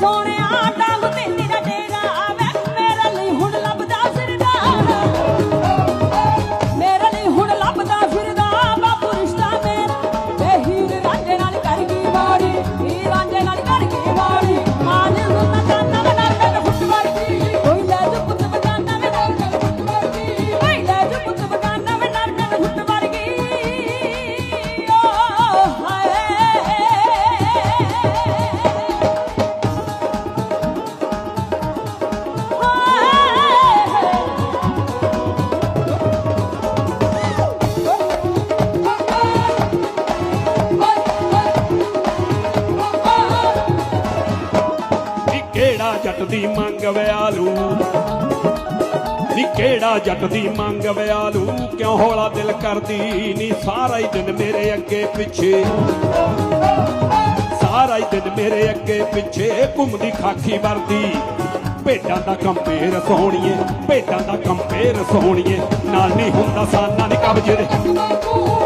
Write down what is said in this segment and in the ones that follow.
ਸੋਹਣਿਆ ਡੰਗ ਦੀ ਮੰਗ ਵਿਆਲੂ ਨੀ ਕਿਹੜਾ ਜੱਟ ਦੀ ਮੰਗ ਵਿਆਲੂ ਕਿਉਂ ਹੌਲਾ ਦਿਲ ਕਰਦੀ? ਨੀ ਸਾਰਾ ਹੀ ਦਿਨ ਮੇਰੇ ਅੱਗੇ ਪਿੱਛੇ। ਸਾਰਾ ਹੀ ਦਿਨ ਮੇਰੇ ਅੱਗੇ ਪਿੱਛੇ। ਘੁੰਮਦੀ ਖਾਕੀ ਵਰਦੀ। ਭੇਡਾਂ ਦਾ ਕੰਪੇਰ ਸੋਹਣੀਏ। ਭੇਡਾਂ ਦਾ ਕੰਪੇਰ ਸੋਹਣੀਏ। ਨਾਲ ਨਹੀਂ ਹੁੰਦਾ ਸਾਨਾ ਨੀ ਕਬਜੇ ਦੇ।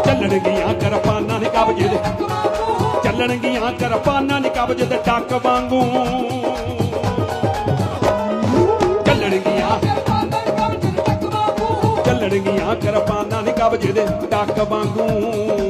ਚੱਲਣਗੀਆਂ ਕਰਪਾਨਾਂ ਨੀ ਕਬਜੇ ਦੇ। ਚੱਲਣਗੀਆਂ ਕਰਪਾਨਾਂ ਨੀ ਕਬਜੇ ਦੇ ਟੱਕ ਵਾਂਗੂ। ਚੱਲਣਗੀਆਂ ਕਰਪਾਨਾਂ ਨੀ ਕਬਜੇ ਦੇ ਟੱਕ ਵਾਂਗੂ।